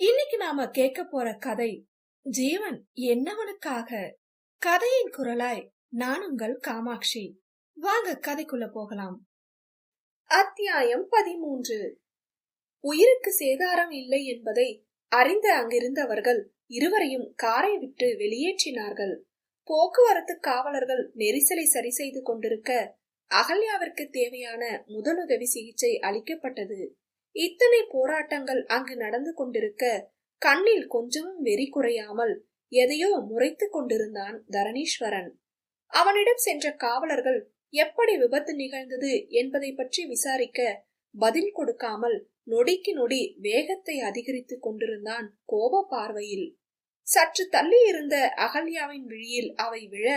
இன்னைக்கு நாம கேட்க போற கதை ஜீவன் என்னவனுக்காக? கதையின் குரலாய் நான் உங்கள் காமாட்சி. வாங்க கதைக்குள்ள போகலாம். அத்தியாயம் பதிமூன்று. உயிருக்கு சேதாரம் இல்லை என்பதை அறிந்த அங்கிருந்தவர்கள் இருவரையும் காரை விட்டு வெளியேற்றினார்கள். போக்குவரத்து காவலர்கள் நெரிசலை சரி செய்து கொண்டிருக்க அகல்யாவிற்கு தேவையான முதலுதவி சிகிச்சை அளிக்கப்பட்டது. இத்தனை போராட்டங்கள் அங்கு நடந்து கொண்டிருக்க கண்ணில் கொஞ்சமும் வெறி குறையாமல் எதையோ முறைத்து கொண்டிருந்தான் தரணீஸ்வரன். அவனிடம் சென்ற காவலர்கள் எப்படி விபத்து நிகழ்ந்தது என்பதை பற்றி விசாரிக்க பதில் கொடுக்காமல் நொடிக்கு நொடி வேகத்தை அதிகரித்துக் கொண்டிருந்தான் கோப பார்வையில். சற்று தள்ளி இருந்த அகல்யாவின் விழியில் அவை விழ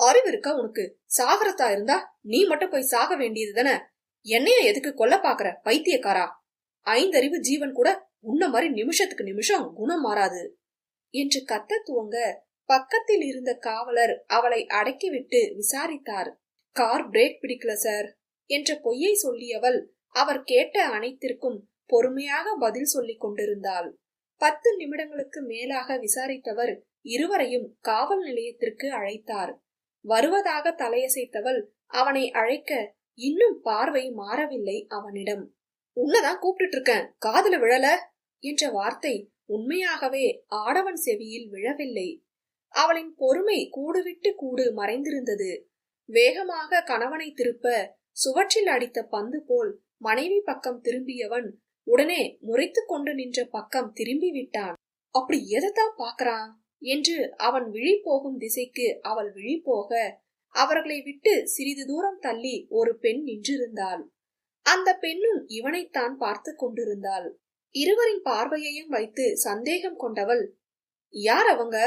அறிவிருக்க உனக்கு? சாகரத்தா இருந்தா? நீ மட்டும் போய் சாக வேண்டியது தானே என்னைய எதுக்கு கொல்ல பாக்குற பைத்தியக்காரா? ஐந்தறிவு ஜீவன் கூட உன்ன மாதிரி நிமிஷத்துக்கு நிமிஷம் குணம் மாறாது. என்று கத்த துவங்க பக்கத்தில் இருந்த காவலர் அவளை அடக்கிவிட்டு விசாரித்தார். கார் பிரேக் பிடிக்கல சார் என்ற பொய்யை சொல்லியவள் அவர் கேட்ட அனைத்திற்கும் பொறுமையாக பதில் சொல்லிக் கொண்டிருந்தாள். பத்து நிமிடங்களுக்கு மேலாக விசாரித்தவர் இருவரையும் காவல் நிலையத்திற்கு அழைத்தார். வருவதாக தலையசைத்தவள் அவனை அழைக்க இன்னும் பார்வை மாறவில்லை அவனிடம். உன்னதான் கூப்பிட்டு இருக்கேன் காதுல விழல என்ற வார்த்தை உண்மையாகவே ஆடவன் செவியில் விழவில்லை. அவளின் பொறுமை கூடுவிட்டு கூடு மறைந்திருந்தது. வேகமாக கணவனை திருப்ப சுவற்றில் அடித்த பந்து போல் மனைவி பக்கம் திரும்பியவன் உடனே முறைத்து கொண்டு நின்ற பக்கம் திரும்பி விட்டான் அப்படி எதைத்தான் பாக்குறான் என்று அவன் விழி போகும் திசைக்கு அவள் விழி போக அவர்களை விட்டு சிறிது தூரம் தள்ளி ஒரு பெண் நின்றிருந்தாள். அந்த பெண்ணும் இவனைத்தான் பார்த்து கொண்டிருந்தாள். இருவரின் பார்வையையும் வைத்து சந்தேகம் கொண்டவள் யார் அவங்க?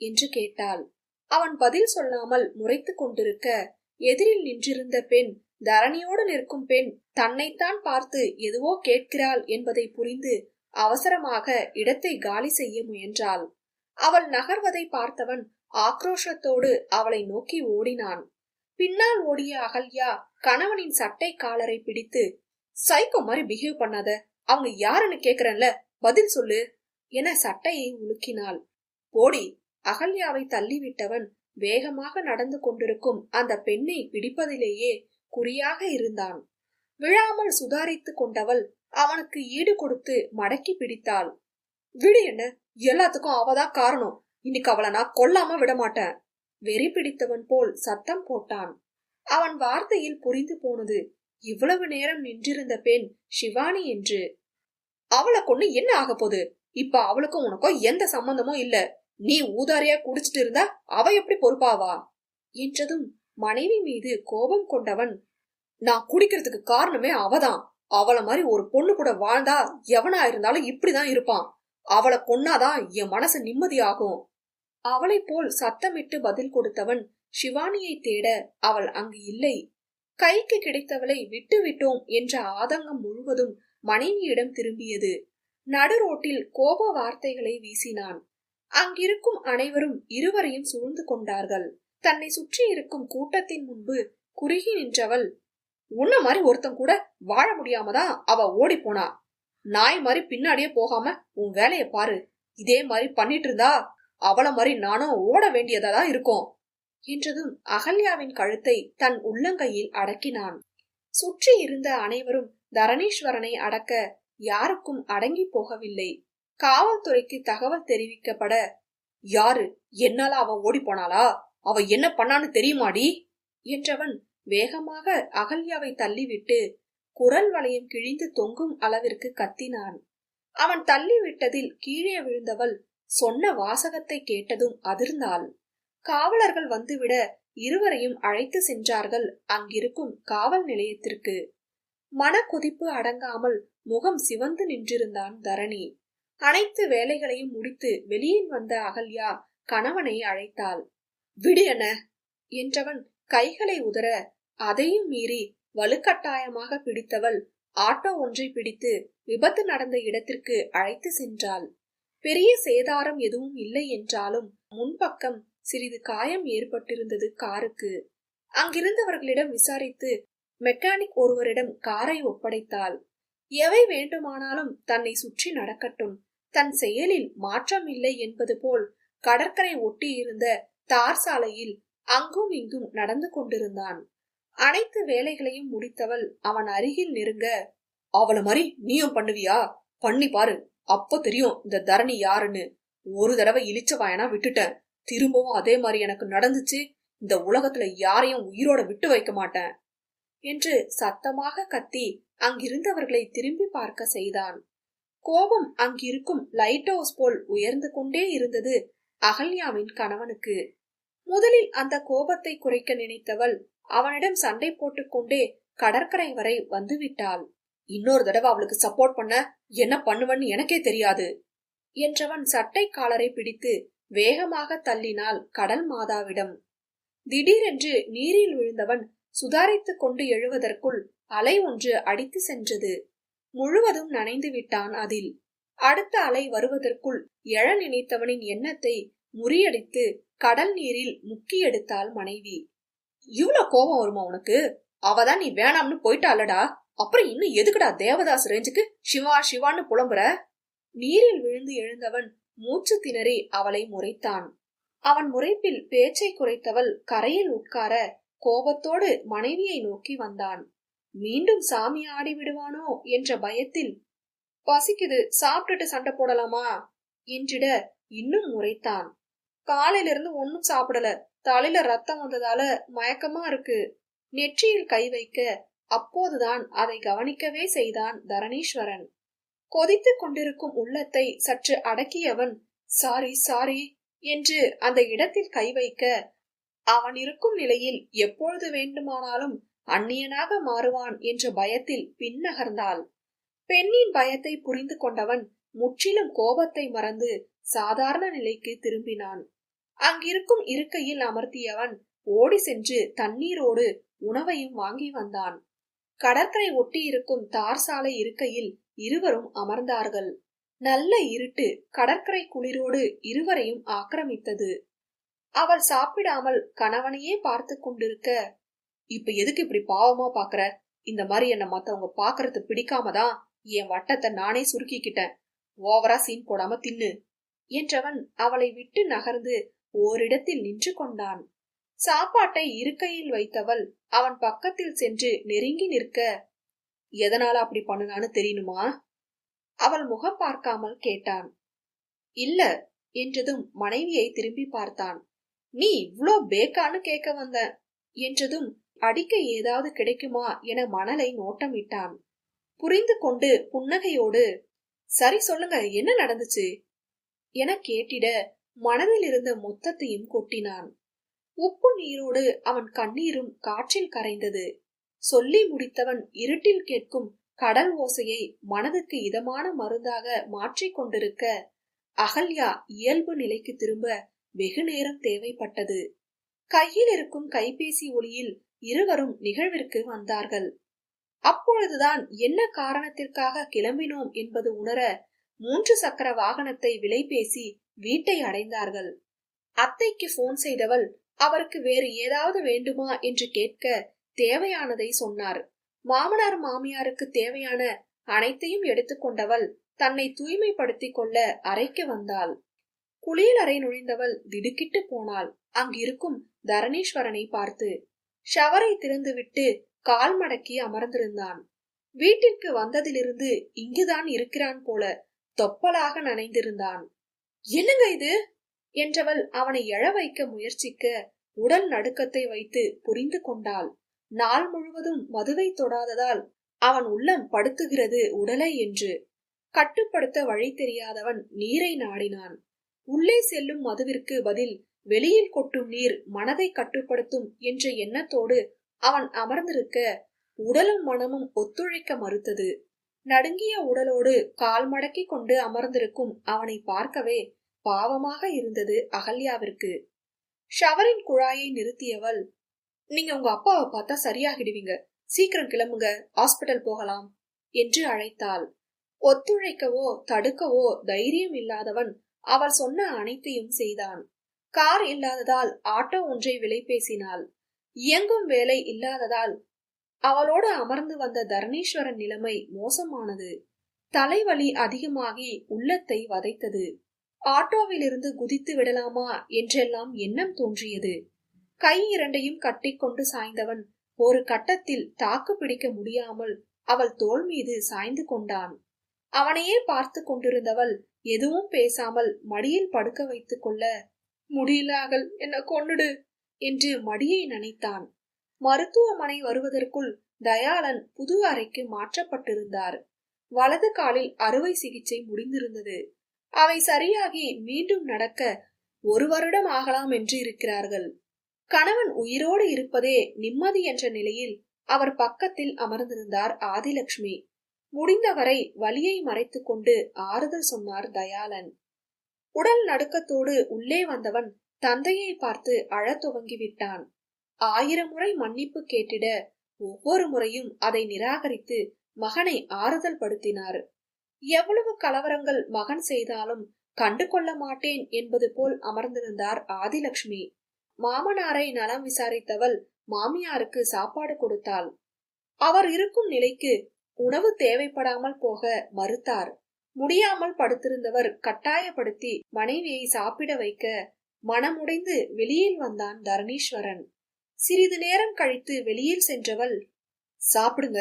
என்று கேட்டாள். அவன் பதில் சொல்லாமல் முறைத்து கொண்டிருக்க எதிரில் நின்றிருந்த பெண் தரணியோடு நிற்கும் பெண் தன்னைத்தான் பார்த்து எதுவோ கேட்கிறாள் என்பதை புரிந்து அவசரமாக இடத்தை காலி செய்ய முயன்றாள். அவள் நகர்வதை பார்த்தவன் ஆக்ரோஷத்தோடு அவளை நோக்கி ஓடினான். பின்னால் ஓடிய அகல்யா கணவனின் சட்டை காலரை பிடித்து சைக்கோ மாதிரி பிஹேவ் பண்ணாத. அவங்க யாருன்னு கேக்குறேன்ல பதில் சொல்லு என சட்டையை உலுக்கினாள். போடி. அகல்யாவை தள்ளிவிட்டவன் வேகமாக நடந்து கொண்டிருக்கும் அந்த பெண்ணை பிடிப்பதிலேயே குறியாக இருந்தான். விழாமல் சுதாரித்து கொண்டவள் அவனுக்கு ஈடு கொடுத்து மடக்கி பிடித்தாள். விடு என்ன எல்லாத்துக்கும் அவதான் காரணம். இன்னைக்கு அவளை நான் கொல்லாம விட மாட்டேன். வெறி பிடித்தவன் போல் சத்தம் போட்டான். அவன் வார்த்தையில் புரிந்து போனது இவ்வளவு நேரம் நின்றிருந்த பெண் சிவானி என்று. அவளை கொண்டு என்ன ஆக போகுது? இப்ப அவளுக்கும் உனக்கும் எந்த சம்பந்தமும் இல்ல. நீ ஊதாரியா குடிச்சிட்டு இருந்தா அவ எப்படி பொறுப்பாவா? என்றதும் மனைவி மீது கோபம் கொண்டவன் நான் குடிக்கிறதுக்கு காரணமே அவதான். அவளை மாதிரி ஒரு பொண்ணு கூட வாழ்ந்தா எவனா இருந்தாலும் இப்படிதான் இருப்பான். அவளை கொன்னாதான் என் மனசு நிம்மதியாகும். அவளைப் போல் சத்தமிட்டு பதில் கொடுத்தவன் சிவானியை தேட அவள் அங்கு இல்லை. கைக்கு கிடைத்தவளை விட்டு விட்டோம் என்ற ஆதங்கம் முழுவதும் மனைவியிடம் திரும்பியது. நடு ரோட்டில் கோப வார்த்தைகளை வீசினான். அங்கிருக்கும் அனைவரும் இருவரையும் சூழ்ந்து கொண்டார்கள். தன்னை சுற்றி இருக்கும் கூட்டத்தின் முன்பு குறுகி நின்றவள் உன்ன மாதிரி ஒருத்தன் கூட வாழ முடியாமதான் அவ ஓடி போனா? நாய் மாதிரி பின்னாடியே போகாம உன் வேலைய பாரு. இதே மாதிரி பண்ணிட்டு இருந்தா அவளை மாதிரி நானும் ஓட வேண்டியதா தான் இருக்கும் என்றதும் அகல்யாவின் கழுத்தை தன் உள்ளங்கையில் அடக்கினான். சுற்றி இருந்த அனைவரும் தரணீஸ்வரனை அடக்க யாருக்கும் அடங்கி போகவில்லை. காவல்துறைக்கு தகவல் தெரிவிக்கப்பட யாரு? என்னால அவ ஓடி போனாளா? அவ என்ன பண்ணான்னு தெரியுமாடி? என்றவன் வேகமாக அகல்யாவை தள்ளிவிட்டு குரல் வளையம் கிழிந்து தொங்கும் அளவிற்கு கத்தினான். அவன் தள்ளிவிட்டதில் கீழே விழுந்தவள் சொன்ன வாசகத்தை கேட்டதும் அதிர்ந்தாள். காவலர்கள் வந்துவிட இருவரையும் அழைத்து சென்றார்கள் அங்கிருக்கும் காவல் நிலையத்திற்கு. மன கொதிப்பு அடங்காமல் முகம் சிவந்து நின்றிருந்தான் தரணி. அனைத்து வேலைகளையும் முடித்து வெளியில் வந்த அகல்யா கணவனை அழைத்தாள். விடு என என்றவன் கைகளை உதற அதையும் மீறி வலுக்கட்டாயமாக பிடித்தவள் ஆட்டோ ஒன்றை பிடித்து விபத்து நடந்த இடத்திற்கு அழைத்து சென்றாள். பெரிய சேதாரம் எதுவும் இல்லை என்றாலும் முன்பக்கம் சிறிது காயம் ஏற்பட்டிருந்தது காருக்கு. அங்கிருந்தவர்களிடம் விசாரித்து மெக்கானிக் ஒருவரிடம் காரை ஒப்படைத்தாள். எவை வேண்டுமானாலும் தன்னை சுற்றி நடக்கட்டும். தன் செயலில் மாற்றம் இல்லை என்பது போல் கடற்கரை ஒட்டி இருந்த தார் சாலையில் அங்கும் இங்கும் நடந்து கொண்டிருந்தான். அனைத்து வேலைகளையும் முடித்தவள் அவன் அருகில் நெருங்க அவளை மாதிரி நீயும் பண்ணுவியா? பண்ணி பாரு. அப்போ தெரியும் இந்த தரணி யாருன்னு. ஒரு தடவை இழிச்ச வாயனா விட்டுட்டேன். திரும்பவும் அதே மாதிரி எனக்கு நடந்துச்சு. இந்த உலகத்துல யாரையும் உயிரோட விட்டு வைக்க மாட்டேன். என்று சத்தமாக கத்தி அங்கிருந்தவர்களை திரும்பி பார்க்க செய்தான். கோபம் அங்கிருக்கும் லைட் ஹவுஸ் போல் உயர்ந்து கொண்டே இருந்தது அகல்யாவின் கணவனுக்கு. முதலில் அந்த கோபத்தை குறைக்க நினைத்தவள் அவனிடம் சண்டை போட்டுக்கொண்டே கடற்கரை வரை வந்துவிட்டாள் இன்னொரு தடவை அவளுக்கு சப்போர்ட் பண்ண என்ன பண்ணுவன்னு எனக்கே தெரியாது என்றவன் சட்டை காலரை பிடித்து வேகமாக தள்ளினாள் கடல் மாதாவிடம். திடீரென்று நீரில் விழுந்தவன் சுதாரித்துக் கொண்டு எழுவதற்குள் அலை ஒன்று அடித்து சென்றது. முழுவதும் நனைந்து விட்டான் அதில். அடுத்த அலை வருவதற்குள் எழ நினைத்தவனின் எண்ணத்தை முறியடித்து கடல் நீரில் முக்கி எடுத்தாள் மனைவி. இவ்வளவு கோபம் வருமா உனக்கு? அவதான் நீ வேணாம்னு போயிட்டாளடா. அப்புறம் இன்னும் எதுக்குடா தேவதாஸ் ரேஞ்சுக்கு சிவா சிவான்னு புலம்புற? நீரில் விழுந்து எழுந்தவன் மூச்சு திணறி அவளை முறைத்தான். அவன் முறைப்பில் பேச்சை குறைத்தவள் கரையில் உட்கார கோபத்தோடு மனைவியை நோக்கி வந்தான். மீண்டும் சாமி ஆடி விடுவானோ என்ற பயத்தில் பசிக்குது சாப்பிட்டுட்டு சண்டை போடலாமா? என்றிட இன்னும் முறைத்தான். காலையில இருந்து ஒன்னும் சாப்பிடல. தலையில ரத்தம் வந்ததால மயக்கமா இருக்கு. நெற்றியில் கை வைக்க அப்போதுதான் அதை கவனிக்கவே செய்தான் தரணீஸ்வரன். கொதித்துக் கொண்டிருக்கும் உள்ளத்தை சற்று அடக்கியவன் சாரி சாரி என்று அந்த இடத்தில் கை வைக்க அவன் இருக்கும் நிலையில் எப்பொழுது வேண்டுமானாலும் அந்நியனாக மாறுவான் என்ற பயத்தில் பின்னகர்ந்தாள். பெண்ணின் பயத்தை புரிந்து கொண்டவன் முற்றிலும் கோபத்தை மறந்து சாதாரண நிலைக்கு திரும்பினான். அங்கிருக்கும் இருக்கையில் அமர்த்தியவன் ஓடி சென்று தண்ணீரோடு உணவையும் வாங்கி வந்தான். கடற்கரை ஒட்டி இருக்கும் தார் சாலை இருக்கையில் இருவரும் அமர்ந்தார்கள். நல்ல இருட்டு கடற்கரை குளிரோடு இருவரையும் ஆக்கிரமித்தது. அவள் சாப்பிடாமல் கணவனையே பார்த்து கொண்டிருக்க இப்ப எதுக்கு இப்படி பாவமா பாக்குற? இந்த மாதிரி என்ன மத்தவங்க பாக்குறது பிடிக்காம தான் என் வட்டத்தை நானே சுருக்கிக்கிட்டேன். ஓவரா சீன் போடாம தின்னு. என்றவன் அவளை விட்டு நகர்ந்து ஓரிடத்தில் நின்று கொண்டான். சாப்பாட்டை இருக்கையில் வைத்தவள் அவன் பக்கத்தில் சென்று நெருங்கி நிற்க எதனால அப்படி பண்ணுனான்னு தெரியணுமா? அவள் முகம் பார்க்காமல் கேட்டான். இல்ல என்றதும் மனைவியை திரும்பி பார்த்தான். நீ இவ்ளோ பேக்கான்னு கேட்க வந்த என்றதும் அடிக்க ஏதாவது கிடைக்குமா? என மணலை நோட்டமிட்டான். புரிந்து கொண்டு புன்னகையோடு சரி சொல்லுங்க என்ன நடந்துச்சு? என கேட்டிட மனதில் இருந்த மொத்தத்தையும் கொட்டினான். உப்பு நீரோடு அவன் கண்ணீரும் காற்றில் கரைந்தது. சொல்லி முடித்தவன் இருட்டில் கேட்கும் கடல் ஓசையை மனதுக்கு இதமான மருந்தாக மாற்றிக் கொண்டிருக்க அகல்யா இயல்பு நிலைக்கு திரும்ப வெகு நேரம் தேவைப்பட்டது. கையில் இருக்கும் கைபேசி ஒளியில் இருவரும் நிகழ்விற்கு வந்தார்கள். அப்பொழுதுதான் என்ன காரணத்திற்காக கிளம்பினோம் என்பது உணர மூன்று சக்கர வாகனத்தை விலை பேசி வீட்டை அடைந்தார்கள். அத்தைக்கு போன் செய்தவள் அவருக்கு வேறு ஏதாவது வேண்டுமா என்று கேட்க தேவையானதை சொன்னார். மாமனார் மாமியாருக்கு தேவையான அனைத்தையும் எடுத்துக்கொண்டவள் தன்னை தூய்மைப்படுத்திக் கொள்ள அறைக்கு வந்தாள். குளியலறை நுழைந்தவள் திடுக்கிட்டு போனாள். அங்கிருக்கும் தரணீஸ்வரனை பார்த்து ஷவரை திறந்துவிட்டு கால் மடக்கி அமர்ந்திருந்தான். வீட்டிற்கு வந்ததிலிருந்து இங்குதான் இருக்கிறான் போல தொப்பலாக நனைந்திருந்தான். என்னங்க இது? என்றவள் அவனை எழ வைக்க முயற்சிக்க உடல் நடுக்கத்தை வைத்து புரிந்து கொண்டாள். நாள் முழுவதும் மதுவை தொடாததால் அவன் உள்ளம் படுத்துகிறது உடலை என்று. கட்டுப்படுத்த வழி தெரியாதவன் நீரை நாடினான். உள்ளே செல்லும் மதுவிற்கு பதில் வெளியில் கொட்டும் நீர் மனதை கட்டுப்படுத்தும் என்ற எண்ணத்தோடு அவன் அமர்ந்திருக்க உடலும் மனமும் ஒத்துழைக்க மறுத்தது. நடுங்கிய உடலோடு கால் மடக்கி கொண்டு அமர்ந்திருக்கும் அவனை பார்க்கவே பாவமாக இருந்தது அகல்யாவிற்கு. ஷவரின் குழாயை நிறுத்தியவள் நீங்க உங்க அப்பாவை பார்த்தா சரியாகிடுவீங்க. சீக்கிரம் கிளம்புங்க. ஹாஸ்பிட்டல் போகலாம். என்று அழைத்தாள். ஒத்துழைக்கவோ தடுக்கவோ தைரியம் இல்லாதவன் அவள் சொன்ன அனைத்தையும் செய்தான். கார் இல்லாததால் ஆட்டோ ஒன்றை விலை பேசினாள். இயங்கும் வேலை இல்லாததால் அவளோடு அமர்ந்து வந்த தரணீஸ்வரன் நிலைமை மோசமானது. தலைவலி அதிகமாகி உள்ளத்தை வதைத்தது. ஆட்டோவிலிருந்து குதித்து விடலாமா என்றெல்லாம் எண்ணம் தோன்றியது. கை இரண்டையும் கட்டிக்கொண்டு சாய்ந்தவன் ஒரு கட்டத்தில் தாக்கு பிடிக்க முடியாமல் அவள் தோள் மீது சாய்ந்து கொண்டான். அவனையே பார்த்து கொண்டிருந்தவள் எதுவும் பேசாமல் மடியில் படுக்க வைத்துக் கொள்ள முடியலாகல் என்ன கொன்னுடு என்று மடியை நினைத்தான். மருத்துவமனை வருவதற்குள் தயாளன் புது அறைக்கு மாற்றப்பட்டிருந்தார். வலது காலில் அறுவை சிகிச்சை முடிந்திருந்தது. அவை சரியாகி மீண்டும் நடக்க ஒரு வருடம் ஆகலாம் என்று இருக்கிறார்கள். கணவன் உயிரோடு இருப்பதே நிம்மதி என்ற நிலையில் அவர் பக்கத்தில் அமர்ந்திருந்தார் ஆதிலட்சுமி முடிந்தவரை வலியை மறைத்துக் கொண்டு ஆறுதல் சொன்னார் தயாளன். உடல் நடுக்கத்தோடு உள்ளே வந்தவன் தந்தையை பார்த்து அழத் துவங்கிவிட்டான் ஆயிரம் முறை மன்னிப்பு கேட்டிட ஒவ்வொரு முறையும் அதை நிராகரித்து மகனை ஆறுதல் படுத்தினார். எவ்வளவு கலவரங்கள் மகன் செய்தாலும் கண்டு கொள்ள மாட்டேன் என்பது போல் அமர்ந்திருந்தார் ஆதிலட்சுமி மாமனாரை நலம் விசாரித்தவள் மாமியாருக்கு சாப்பாடு கொடுத்தாள். அவர் இருக்கும் நிலைக்கு உணவு தேவைப்படாமல் போக மறுத்தார். முடியாமல் படுத்திருந்தவர் கட்டாயப்படுத்தி மனைவியை சாப்பிட வைக்க மனமுடைந்து வெளியில் வந்தான் தரணீஸ்வரன். சிறிது நேரம் கழித்து வெளியில் சென்றவள் சாப்பிடுங்க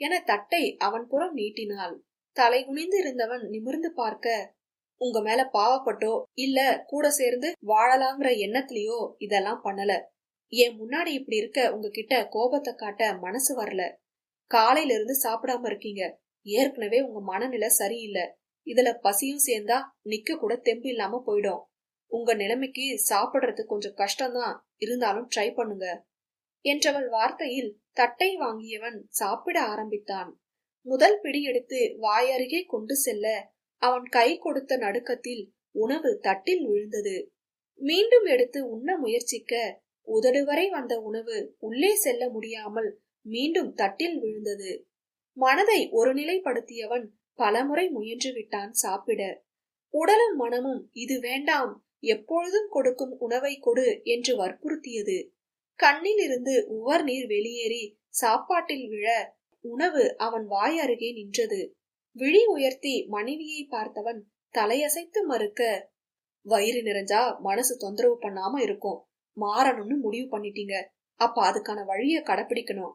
என தட்டை அவன் புறம் நீட்டினாள். தலை குனிந்து இருந்தவன் நிமிர்ந்து பார்க்க உங்க மேல பாவப்பட்டோ இல்ல கூட சேர்ந்து வாழலாங்கிற எண்ணத்திலயோ இதெல்லாம் பண்ணல. என் முன்னாடி இப்படி இருக்க உங்ககிட்ட கோபத்தை காட்ட மனசு வரல. காலையில இருந்து சாப்பிடாம இருக்கீங்க. ஏற்கனவே உங்க மனநிலை சரியில்லை. இதுல பசியும் சேர்ந்தா நிக்க கூட தெம்பு இல்லாம போயிடும். உங்க நிலைமைக்கு சாப்பிடுறது கொஞ்சம் கஷ்டம்தான். இருந்தாலும் ட்ரை பண்ணுங்க. என்றவள் வார்த்தையில் தட்டை வாங்கியவன் சாப்பிட ஆரம்பித்தான். முதல் பிடி எடுத்து வாயருகே கொண்டு செல்ல அவன் கை கொடுத்த நடுக்கத்தில் உணவு தட்டில் விழுந்தது. மீண்டும் எடுத்து உண்ண முயற்சிக்க உதடு வரை வந்த உணவு உள்ளே செல்ல முடியாமல் மீண்டும் தட்டில் விழுந்தது. மனதை ஒருநிலைப்படுத்தியவன் பலமுறை முயன்று விட்டான் சாப்பிட. உடலும் மனமும் இது வேண்டாம் எப்பொழுதும் கொடுக்கும் உணவை கொடு என்று வற்புறுத்தியது. கண்ணில் இருந்து உவர் நீர் வெளியேறி சாப்பாட்டில் விழ உணவு அவன் வாய் அருகே நின்றது. விழி உயர்த்தி மனைவியை பார்த்தவன் தலையசைத்து மறுக்க வயிறு நிறைஞ்சா மனசு தொந்தரவு பண்ணாம இருக்கும். மாறணும்னு முடிவு பண்ணிட்டீங்க. அப்ப அதுக்கான வழிய கடைபிடிக்கணும்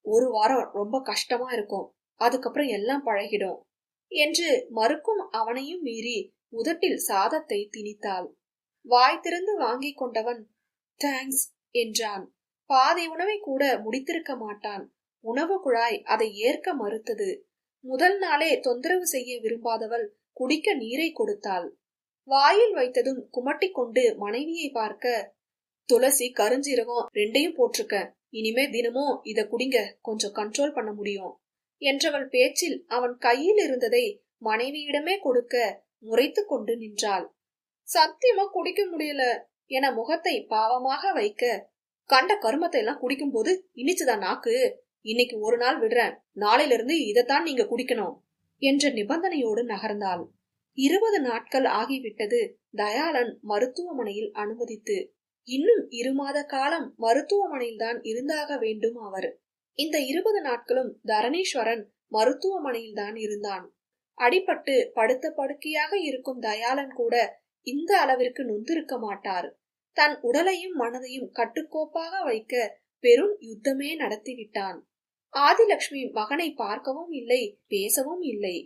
ஒரு வாரம் ரொம்ப கஷ்டமா இருக்கும். அதுக்கப்புறம் எல்லாம் பழகிடும். என்று மறுக்கும் அவனையும் மீறி உதட்டில் சாதத்தை திணித்தாள். வாய் திறந்து வாங்கி கொண்டவன் தேங்க்ஸ் என்றான். பாதி உணவை கூட முடித்திருக்க மாட்டான். உணவு குழாய் அதை ஏற்க மறுத்தது. முதல் நாளே தொந்தரவு செய்ய விரும்பாதவள் குடிக்க நீரை கொடுத்தாள். வாயில் வைத்ததும் குமட்டி கொண்டு மனைவியை பார்க்க துளசி கருஞ்சீரகம் ரெண்டையும் போட்டிருக்க. இனிமே தினமும் இத குடிங்க. கொஞ்சம் கண்ட்ரோல் பண்ண முடியும். என்றவள் பேச்சில் அவன் கையில் இருந்ததை மனைவியிடமே கொடுக்க முறைத்து கொண்டு நின்றாள். சத்தியமா குடிக்க முடியல என முகத்தை பாவமாக வைக்க கண்ட கருமத்தை எல்லாம் குடிக்கும் போது இனிச்சுதான் நாக்கு? இன்னைக்கு ஒரு நாள் விடுறேன். நாளையிலிருந்து இதைத்தான் நீங்க குடிக்கணும். என்ற நிபந்தனையோடு நகர்ந்தாள். இருபது நாட்கள் ஆகிவிட்டது. தயாளன் மருத்துவமனையில் அனுமதித்து. இன்னும் இரு மாத காலம் மருத்துவமனையில் தான் இருந்தாக வேண்டும் அவர். இந்த இருபது நாட்களும் தரணீஸ்வரன் மருத்துவமனையில் தான் இருந்தான். அடிபட்டு படுத்த படுக்கையாக இருக்கும் தயாளன் கூட இந்த அளவிற்கு நொந்திருக்க மாட்டார். தன் உடலையும் மனதையும் கட்டுக்கோப்பாக வைக்க பெரும் யுத்தமே நடத்திவிட்டான். ஆதிலட்சுமி மகனை பார்க்கவும் இல்லை பேசவும் இல்லை.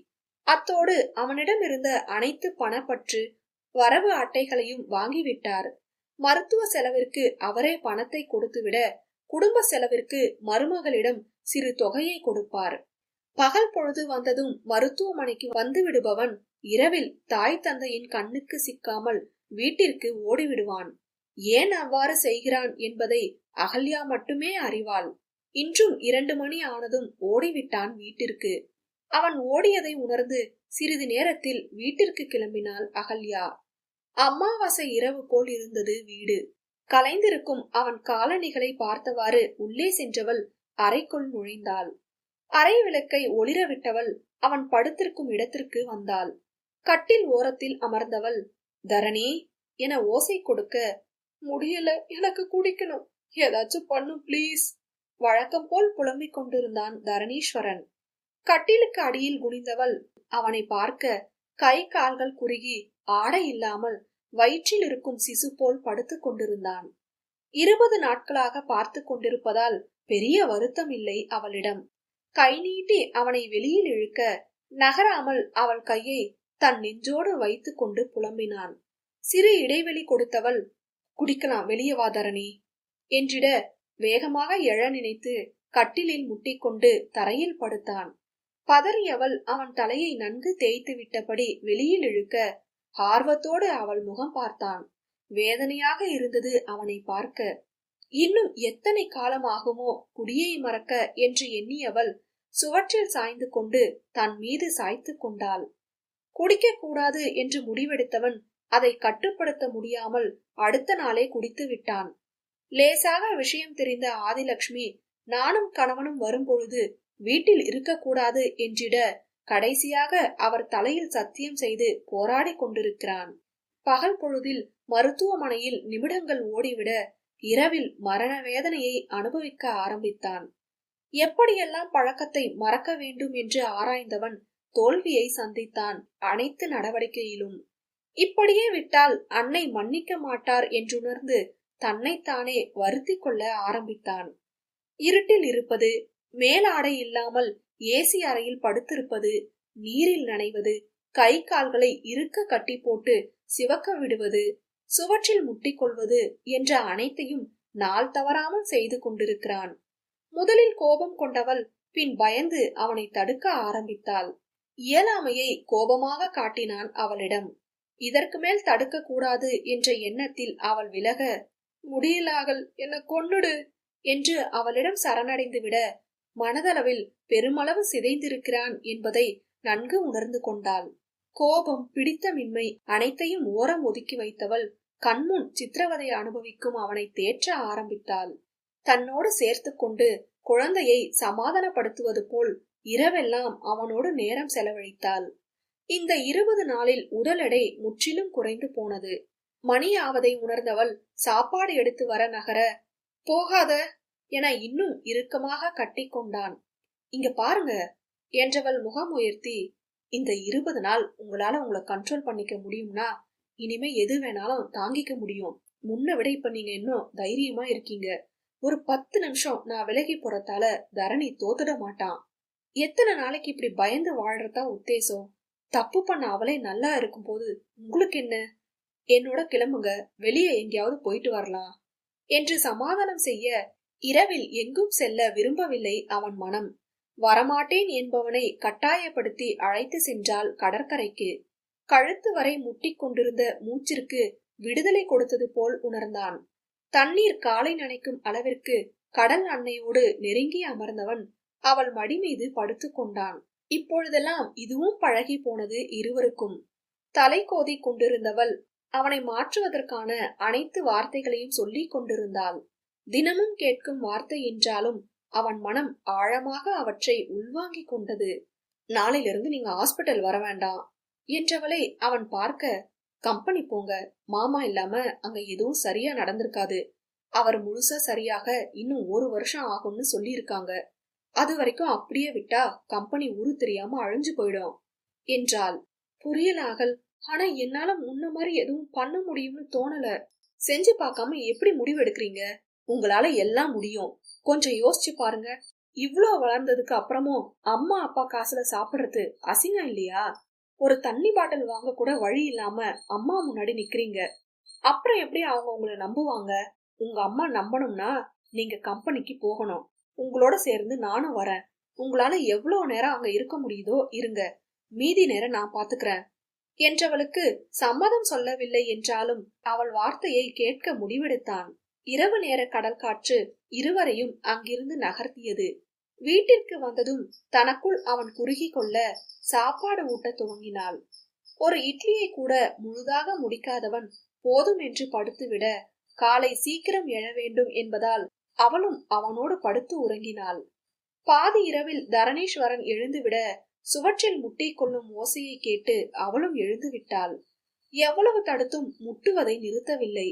அத்தோடு அவனிடம் இருந்த அனைத்து பணப்பற்று வரவு அட்டைகளையும் வாங்கிவிட்டார். மருத்துவ செலவிற்கு அவரே பணத்தை கொடுத்துவிட குடும்ப செலவிற்கு மருமகளிடம் சிறு தொகையை கொடுப்பார். பகல் பொழுது வந்ததும் மருத்துவமனைக்கு வந்து விடுபவன் இரவில் தாய் தந்தையின் கண்ணுக்கு சிக்காமல் வீட்டிற்கு ஓடிவிடுவான். ஏன் அவ்வாறு செய்கிறான் என்பதை அகல்யா மட்டுமே அறிவாள். இன்றும் இரண்டு மணி ஆனதும் ஓடிவிட்டான் வீட்டிற்கு. அவன் ஓடியதை உணர்ந்து சிறிது நேரத்தில் வீட்டிற்கு கிளம்பினாள் அகல்யா. அம்மாவாசை இரவு போல் இருந்தது வீடு. கலைந்திருக்கும் அவன் காலணிகளை பார்த்தவாறு உள்ளே சென்றவள் அறைக்குள் நுழைந்தாள். அறை விளக்கை ஒளிர விட்டவள் அவன் படுத்திருக்கும் இடத்திற்கு வந்தாள். கட்டில் ஓரத்தில் அமர்ந்தவள் தரணி என ஓசை கொடுக்க முடியல எனக்கு குடிக்கணும். ஏதாச்சும் பண்ணும் ப்ளீஸ் வழக்கம் போல் புலம்பிக் கொண்டிருந்தான் தரணீஸ்வரன். கட்டிலுக்கு அடியில் குனிந்தவள் அவனை பார்க்க கை கால்கள் குறுகி ஆடை இல்லாமல் வயிற்றில் இருக்கும் சிசு போல் படுத்துக் கொண்டிருந்தான். இருபது நாட்களாக பார்த்து கொண்டிருப்பதால் பெரிய வருத்தம் இல்லை அவளிடம். கை நீட்டி அவனை வெளியில் இழுக்க நகராமல் அவள் கையை தன் நெஞ்சோடு வைத்துக் கொண்டு புலம்பினான். சிறு இடைவெளி கொடுத்தவள் குடிக்கலாம் வெளியே வாதரணி என்றிட வேகமாக எழ நினைத்து கட்டிலில் முட்டிக்கொண்டு தரையில் படுத்தான். பதறியவள் அவன் தலையை நன்கு தேய்த்து விட்டபடி வெளியில் இழுக்க ஆர்வத்தோடு அவள் முகம் பார்த்தான். வேதனையாக இருந்தது அவனை பார்க்க. இன்னும் எத்தனை காலமாகுமோ குடியை மறக்க என்று எண்ணியவள் சுவற்றில் சாய்ந்து கொண்டு தன் மீது சாய்த்து கொண்டாள். குடிக்க கூடாது என்று முடிவெடுத்தவன் அதை கட்டுப்படுத்த முடியாமல் அடுத்த நாளே குடித்து விட்டான். லேசாக விஷயம் தெரிந்த ஆதிலட்சுமி நானும் கணவனும் வரும்பொழுது வீட்டில் இருக்கக்கூடாது என்றிட கடைசியாக அவர் தலையில் சத்தியம் செய்து போராடி கொண்டிருக்கிறான். பகல் பொழுதில் மருத்துவமனையில் நிமிடங்கள் ஓடிவிட இரவில் மரண வேதனையை அனுபவிக்க ஆரம்பித்தான். எப்படியெல்லாம் பழக்கத்தை மறக்க வேண்டும் என்று ஆராய்ந்தவன் தோல்வியை சந்தித்தான் அனைத்து நடவடிக்கையிலும். இப்படியே விட்டால் அன்னை மன்னிக்க மாட்டார் என்றுணர்ந்து தன்னைத்தானே வருத்தி கொள்ள ஆரம்பித்தான். இருட்டில் இருப்பது மேலாடை இல்லாமல் ஏசி அறையில் படுத்திருப்பது நீரில் நனைவது கை கால்களை இருக்க கட்டி போட்டு சிவக்க விடுவது சுவற்றில் முட்டிக்கொள்வது என்ற அனைத்தையும் நாள் தவறாமல் செய்து கொண்டிருக்கிறான். முதலில் கோபம் கொண்டவள் பின் பயந்து அவனை தடுக்க ஆரம்பித்தாள். இயலாமையை கோபமாக காட்டினான் அவளிடம். இதற்கு மேல் தடுக்க கூடாது என்ற எண்ணத்தில் அவள் விலக முடியலாகல் என்ன கொன்னுடு என்று அவளிடம் சரணடைந்து விட மனதளவில் பெருமளவு சிதைந்திருக்கிறான் என்பதை நன்கு உணர்ந்து கொண்டாள். கோபம் பிடித்தமின்மை அனைத்தையும் ஓரம் ஒதுக்கி வைத்தவள் கண்முன் சித்திரவதை அனுபவிக்கும் அவனை தேற்ற ஆரம்பித்தாள். தன்னோடு சேர்த்து கொண்டு குழந்தையை சமாதானப்படுத்துவது போல் இரவெல்லாம் அவனோடு நேரம் செலவழித்தாள். இந்த இருபது நாளில் உடல் எடை முற்றிலும் குறைந்து போனது. மணி ஆவதை உணர்ந்தவள் சாப்பாடு எடுத்து வர நகர போகாத என இன்னும் இறுக்கமாக கட்டிக்கொண்டான் இங்க பாருங்க என்றவள் முகம் உயர்த்தி இந்த இருபது நாள் உங்களால உங்களை கண்ட்ரோல் பண்ணிக்க முடியும்னா இனிமே எது வேணாலும் தாங்கிக்க முடியும். முன்ன விட இப்ப நீங்க இன்னும் தைரியமா இருக்கீங்க. ஒரு பத்து நிமிஷம் நான் விலகி போறதால தரணி தோத்துட மாட்டான். எத்தனை நாளைக்கு இப்படி பயந்து வாழ்றதா உத்தேசம்? தப்பு பண்ண அவளே நல்லா இருக்கும் போது உங்களுக்கு என்ன? என்னோட கிளம்புங்க. வெளியே எங்கேயாவது போயிட்டு வரலாம். என்று சமாதானம் செய்ய இரவில் எங்கும் செல்ல விரும்பவில்லை அவன் மனம். வரமாட்டேன் என்பவனை கட்டாயப்படுத்தி அழைத்து சென்றால் கடற்கரைக்கு. கழுத்து வரை முட்டிக் கொண்டிருந்த மூச்சிற்கு விடுதலை கொடுத்தது போல் உணர்ந்தான். தண்ணீர் காலை நனைக்கும் அளவிற்கு கடல் அன்னையோடு நெருங்கி அமர்ந்தவன் அவள் மடி மீது படுத்து கொண்டான். இப்பொழுதெல்லாம் இதுவும் பழகி போனது இருவருக்கும். தலை கோதி கொண்டிருந்தவள் அவனை மாற்றுவதற்கான அனைத்து வார்த்தைகளையும் சொல்லிக் கொண்டிருந்தாள். தினமும் கேட்கும் வார்த்தை என்றாலும் அவன் மனம் ஆழமாக அவற்றை உள்வாங்கிக் கொண்டது. நாளையிலிருந்து நீங்க ஹாஸ்பிட்டல் வர வேண்டாம் என்றவளை அவன் பார்க்க கம்பெனி போங்க மாமா இல்லாம அங்க எதுவும் சரியா நடந்திருக்காது. அவர் முழுசா சரியாக இன்னும் ஒரு வருஷம் ஆகும்னு சொல்லியிருக்காங்க. அது வரைக்கும் அப்படியே விட்டா கம்பெனி உரு தெரியாம அழிஞ்சு போயிடும் என்றாள். புரியலாகல் ஆனா என்னால முன்ன மாதிரி எதுவும் பண்ண முடியும்னு தோணல. செஞ்சு பார்க்காம எப்படி முடிவெடுக்கிறீங்க? உங்களால எல்லாம் முடியும். கொஞ்சம் யோசிச்சு பாருங்க. இவ்வளோ வளர்ந்ததுக்கு அப்புறமும் அம்மா அப்பா காசுல சாப்பிடுறது அசிங்கம் இல்லையா? ஒரு தண்ணி பாட்டில் வாங்க கூட வழி இல்லாம அம்மா முன்னாடி நிக்கிறீங்க. அப்புறம் எப்படி அவங்க உங்களை நம்புவாங்க? உங்க அம்மா நம்பணும்னா நீங்க கம்பெனிக்கு போகணும். உங்களோட சேர்ந்து நானும் வரேன். உங்களால எவ்வளவு நேரம் அங்க இருக்க முடியுதோ இருங்க. மீதி நேரம் நான் பாத்துக்கிறேன். என்றவளுக்கு சம்மதம் சொல்லவில்லை என்றாலும் அவள் வார்த்தையை கேட்க முடிவெடுத்தான். இரவு நேர கடல் காற்று இருவரையும் அங்கிருந்து நகர்த்தியது. வீட்டிற்கு வந்ததும் தனக்குள் அவன் குறுகி கொள்ள சாப்பாடு ஊட்ட துவங்கினாள். ஒரு இட்லியை கூட முழுதாக முடிக்காதவன் போதும் என்று படுத்துவிட காலை சீக்கிரம் எழ வேண்டும் என்பதால் அவளும் அவனோடு படுத்து உறங்கினாள். பாதி இரவில் தரணீஸ்வரன் எழுந்துவிட சுவற்றில் முட்டிக்கொள்ளும் ஓசையை கேட்டு அவளும் எழுந்து விட்டாள் எவ்வளவு தடுத்தும் முட்டுவதை நிறுத்தவில்லை.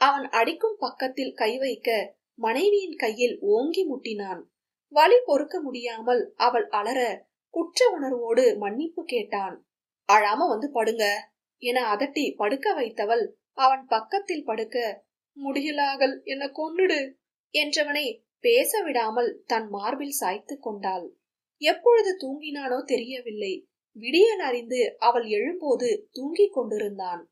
அவன் அடிக்கும் பக்கத்தில் கை வைக்க மனைவியின் கையில் ஓங்கி முட்டினான். வலி பொறுக்க முடியாமல் அவள் அலற குற்ற உணர்வோடு மன்னிப்பு கேட்டான். அழாம வந்து படுங்க என அதட்டி படுக்க வைத்தவள் அவன் பக்கத்தில் படுக்க முடியலாகல் என்ன கொன்னுடு என்றவனை பேச விடாமல் தன் மார்பில் சாய்த்து கொண்டாள். எப்பொழுது தூங்கினானோ தெரியவில்லை. விடியல் அறிந்து அவள் எழும்போது தூங்கிக் கொண்டிருந்தான்.